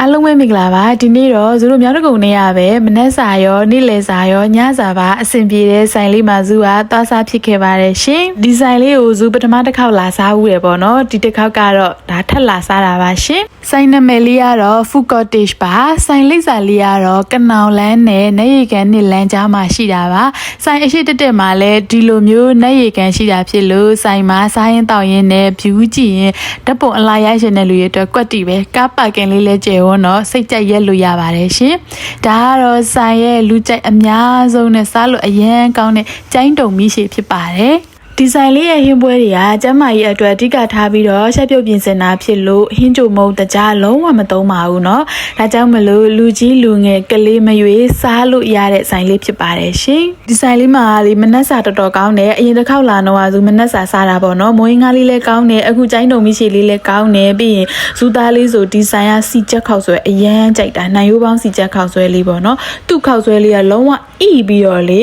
အားလုံးပဲမင်္ဂလာပါဒီနေ့တော့ဇူတို့မြောက်တကုံနေရပဲမနက်စာရောနေ့လယ်စာရောညစာပါအဆင်ပြေတဲ့ဆိုင်လေးမှာဇူကသွားစားဖြစ်ခဲ့ပါတယ်ရှင်ဒီဆိုင်လေးကိုဇူပထမတစ်ခေါက်လာစားဦးရပေါ့နော်ဒီတစ်ခေါက်ကတော့ဒါထက်လာစားတာပါရှင်ဆိုင်နာမည်လေးကတော့ Food Cottage ပါဆိုင်လိပ်စာလေးကတော့ကနောင်လန်းနဲ့နေရီကန်နှစ်လန်းကြားမှာရှိတာပါဆိုင်အရှိတက်တက်မှာလည်းဒီလိုမျိုးနေရီကန်ရှိတာဖြစ်လို့ဆိုင်မှာစားရင်တောက်ရင်နဲ့ view ကြည့်ရင်ဓာတ်ပုံအလားရရှင်တဲ့လူတွေအတွက်ကွက်တီပဲကားပါကင်လေးလည်းကျယ်ဝန်းတော့စိတ်ကြိုက်ရက်လို့ရပါတယ်ရှင်ဒါကတော့ဆိုင်ရဲ့လူကြိုက်အများဆုံးနဲ့စားလို့အရန်ကောင်းတဲ့ကျိုင်းတုံမီးရှည်ဖြစ်ပါတယ် ဒီဇိုင်လေးရဲ့ဟင်းပွဲတွေကကျမ်းမာရေးအတွက်အဓိကထားပြီးတော့ချက်ပြုတ်ပြင်ဆင်တာဖြစ်လို့ဟင်းကြိုမုံတကြားလုံးဝမသုံးပါဘူးเนาะဒါကြောင့်မလို့လူကြီးလူငယ်ကလေးမရွေးစားလို့ရတဲ့ဇိုင်လေးဖြစ်ပါတယ်ရှင်ဒီဇိုင်လေးမှာလေမနက်စာတော်တော်ကောင်းတယ်အရင်တစ်ခေါက်လာတော့ဆိုမနက်စာစားတာပေါ့เนาะမိုးရင်းကားလေးလည်းကောင်းတယ်အခုကျိုင်းတုံမီရှည်လေးလည်းကောင်းတယ်ပြီးရင်ဇူသားလေးဆိုဒီဇိုင်ကစီချက်ခောက်ဆွဲအရန်ကြိုက်တာနိုင်ရိုးပေါင်းစီချက်ခောက်ဆွဲလေးပေါ့เนาะသူ့ခောက်ဆွဲလေးကလုံးဝအီပြီးတော့လေ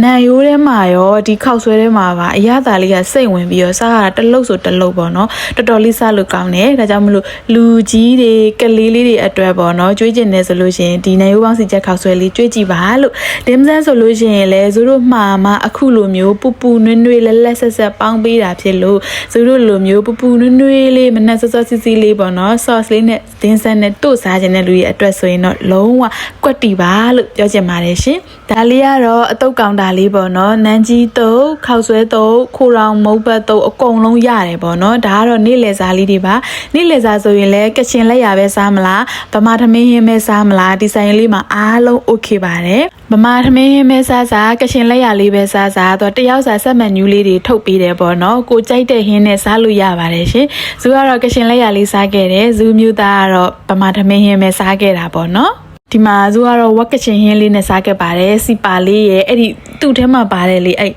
နန်ရိုးထဲမှာရောဒီခောက်ဆွဲထဲမှာပါအရသာလေးကစိတ်ဝင်ပြီးတော့စားရတာတစ်လုတ်ဆိုတစ်လုတ်ပေါ့နော်တော်တော်လေးစားလို့ကောင်းတယ်ဒါကြောင့်မလို့လူကြီးတွေကလေးလေးတွေအတွက်ပေါ့နော်ကြွေးကျင်နေဆိုလို့ရှိရင်ဒီနန်ရိုးပေါင်းစီချက်ခောက်ဆွဲလေးကြွေးကြည့်ပါလို့ဒင်းစန်းဆိုလို့ရှိရင်လည်းဇူတို့မှာမှအခုလိုမျိုးပူပူနွေ့နွေ့လက်လက်ဆက်ဆက်ပေါင်းပေးတာဖြစ်လို့ဇူတို့လိုမျိုးပူပူနွေ့နွေ့လေးမနက်စောစောစီစီလေးပေါ့နော် sauce လေးနဲ့ဒင်းစန်းနဲ့တို့စားခြင်းတဲ့လူတွေအတွက်ဆိုရင်တော့လုံးဝကွက်တီပါလို့ပြောချင်ပါတယ်ရှင်ဒါလေးကတော့အတုတ်ကောင်တာလေးပေါ့နော်နန်းကြီးတုတ်ခောက်ဆွဲတုတ်ခိုရောင်မုတ်ပတ်တုတ်အကုန်လုံးရတယ်ပေါ့နော်ဒါကတော့နေ့လယ်စားလေးတွေပါနေ့လယ်စားဆိုရင်လည်းကချင်လက်ရပဲစားမလားဗမာသမင်းဟင်းပဲစားမလားဒီဆိုင်လေးမှာအားလုံး okay ပါတယ်ဗမာသမင်းဟင်းပဲစားစားကချင်လက်ရလေးပဲစားစားတော့တယောက်စာဆက်မန်နူးလေးတွေထုတ်ပေးတယ်ပေါ့နော်ကိုကြိုက်တဲ့ဟင်းနဲ့စားလို့ရပါတယ်ရှင်ဇူကတော့ကချင်လက်ရလေးစားခဲ့တယ်ဇူမျိုးသားကတော့ဗမာသမင်းဟင်းပဲစားခဲ့တာပေါ့နော် ဒီမှာဇူကတော့ဝက်ကချင်ဟင်းလေးနဲ့စားခဲ့ပါတယ်စီပါလေးရဲ့အဲ့ဒီသူ့ထဲမှာပါတယ်လေအဲ့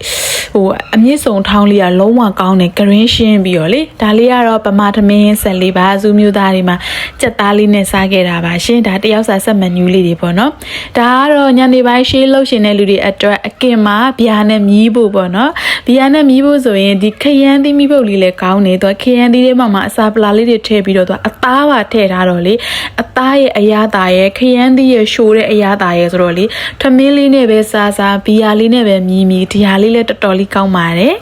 ဟိုအမြင့်စုံထောင်းလေးကလုံးဝကောင်းတယ်ဂရင်းရှင်းပြီးတော့လေဒါလေးကတော့ပမာသမင်းဆက်လေးပါဇူမျိုးသားတွေမှာကြက်သားလေးနဲ့စားခဲ့တာပါရှင်ဒါတယောက်စာဆက်မန်နူးလေးတွေပေါ့နော်ဒါကတော့ညနေပိုင်းရှေးလှုပ်ရှင်တဲ့လူတွေအတွက်အကင်မှာဗျာနဲ့မြီးဖို့ပေါ့နော် ဗျာနဲ့မြီးဖို့ဆိုရင်ဒီခရမ်းသီးမိပုတ်လေးလည်းကောင်းနေသူကခရမ်းသီးထဲမှာမှအစာပလာလေးတွေထည့်ပြီးတော့သူကအသားပါထည့်ထားတော့လေအသားရဲ့အရသာရဲ့ခရမ်းသီးရဲ့ရှိုးတဲ့အရသာရဲ့ဆိုတော့လေထမင်းလေးနဲ့ပဲစားစားဘီယာလေးနဲ့ပဲမြည်မြည်ဒီဟာလေးလည်းတော်တော်လေးကောင်းပါတယ်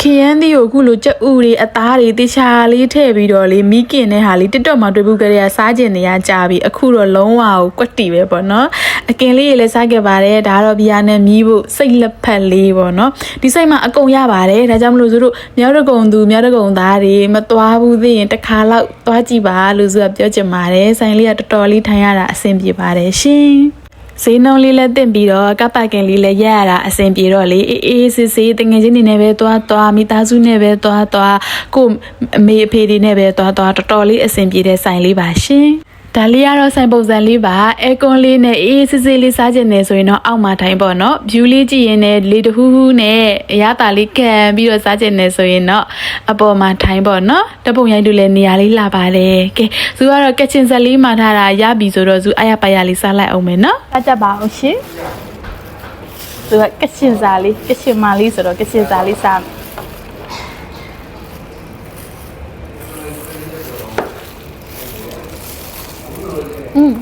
ခရမ်းသီးကိုအခုလိုကြက်ဥတွေအသားတွေတေချာလေးထည့်ပြီးတော့လေမိကင်တဲ့ဟာလေး TikTok မှာတွေ့ဘူးကြရစားကျင်နေရကြပြီအခုတော့လုံးဝကိုကွက်တီပဲပေါ့နော် အကင်လေးတွေလည်းစားခဲ့ပါတယ်ဒါကတော့ဘီယာနဲ့မြည်ဖို့စိတ်လက်ဖက်လေးပေါ့နော်ဒီစိတ်မှာအကုန်ရပါတယ်ဒါကြောင့်မလို့သူတို့မြောက်တကုံသူမြောက်တကုံသားတွေမသွားဘူးသိရင်တစ်ခါတော့သွားကြည့်ပါလို့ဆိုတော့ပြောချင်ပါတယ်ဆိုင်လေးကတော်တော်လေးထိုင်ရတာအဆင်ပြေပါတယ်ရှင်ဈေးနှုန်းလေးလည်းတင်ပြီးတော့ကပ်ပါကင်လေးလည်းရက်ရတာအဆင်ပြေတော့လေအေးအေးဆေးဆေးတငယ်ချင်းတွေနဲ့ပဲသွားသွားမိသားစုနဲ့ပဲသွားသွားကို့အမေအဖေတွေနဲ့ပဲသွားသွားတော်တော်လေးအဆင်ပြေတဲ့ဆိုင်လေးပါရှင် ဒါလေးကတော့ဆိုင်ပုံစံလေးပါအဲကွန်လေးနဲ့အေးစစ်စစ်လေးစားကျင်နေဆိုရင်တော့အောက်မှာထိုင်ပေါ့နော်။ view လေးကြည့်ရင်လည်းလေတဟူးဟူးနဲ့အရသာလေးခံပြီးတော့စားကျင်နေဆိုရင်တော့အပေါ်မှာထိုင်ပေါ့နော်။တပုံရိုက်တူလည်းနေရာလေးလှပါတယ်။ကဲဇူကတော့ကက်ချင်ဆက်လေးမှာထားတာရပြီဆိုတော့ဇူအရပါရလေးစားလိုက်အောင်မယ်နော်။စားကြပါအောင်ရှင်။ဇူကကက်ချင်စားလေးကက်ချင်မာလေးဆိုတော့ကက်ချင်စားလေးစား อืม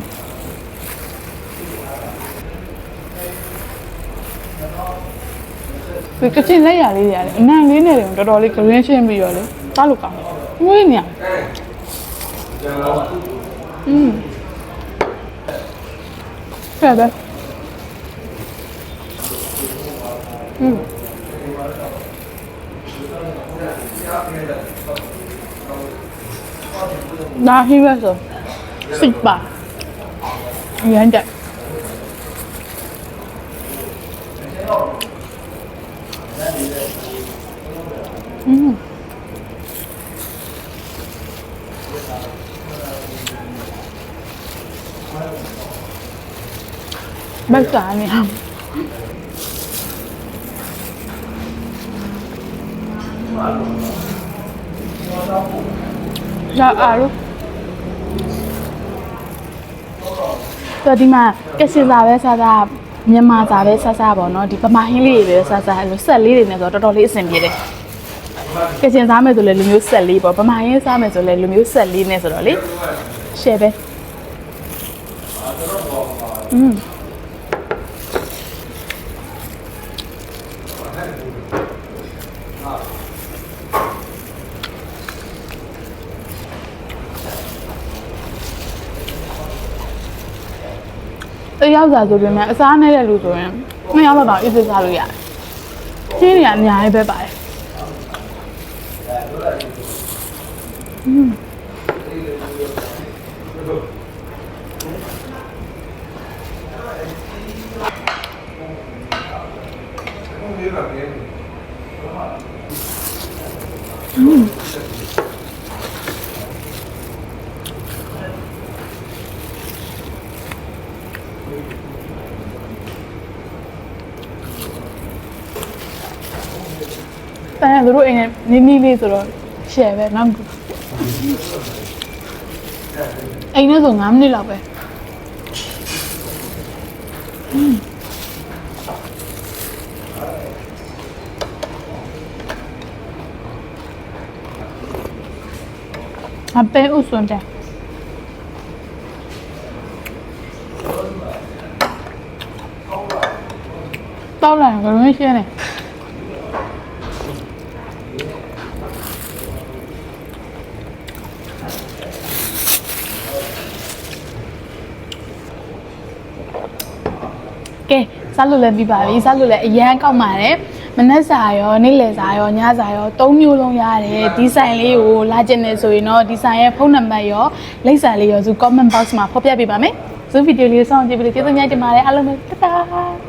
ဒီကချင်လက်ရလေးတွေရတယ်အနံလေးနဲ့တွေတော်တော်လေး green ရှင်းပြီးတော့လေစားလို့ကောင်းတယ်။ဝေးနေရ။อืมဆရာပဲ။อืมဒါဟိဝဲဆိုစိတ်ပါ ရမ်းကြอืมဘက်စားနေ အောင်ရအားလို့တော့ဒီမှာကက်ရှင်စာပဲစားစားမြန်မာစာပဲစားစားပေါ့နော်ဒီပမာဟင်းလေးတွေပဲစားစားအဲ့လိုဆက်လေးတွေနဲ့ဆိုတော့တော်တော်လေးအဆင်ပြေတယ်ကက်ရှင်စားမယ်ဆိုလည်းလူမျိုးဆက်လေးပေါ့ပမာဟင်းစားမယ်ဆိုလည်းလူမျိုးဆက်လေးနဲ့ဆိုတော့လေရှယ်ပဲอืม အေးရောက်စားဆိုပေမဲ့အစားနဲ့တဲ့လူဆိုရင်နှစ်ယောက်တော့အေးစစ်စားလို့ရတယ်။ချင်းတွေကအများကြီးပဲပါတယ်။ တန်ရသူတို့အိမ်နဲ့နီးနီးလေးဆိုတော့ရှယ်ပဲနောက်အိမ်နဲ့ဆို9မိနစ်လောက်ပဲအပဲဥစွန်တယ် တောက်လာရင်ကရုံးရှင်းတယ်ကဲစားလို့လည်းပြီးပါပြီစားလို့လည်းအရန်ကောက်ပါတယ်မနက်စာရောနေ့လယ်စာရောညစာရောသုံးမျိုးလုံးရတယ်ဒီဆိုင်လေးကိုလာကျင်နေဆိုရင်တော့ဒီဆိုင်ရဲ့ဖုန်းနံပါတ်ရောလိပ်စာလေးရောဇူ comment box မှာဖော်ပြပေးပါမယ်ဇူဗီဒီယိုလေးစောင့်ကြည့်ပြီးလို့ကျေးဇူးများတင်ပါတယ်အားလုံးပဲတတား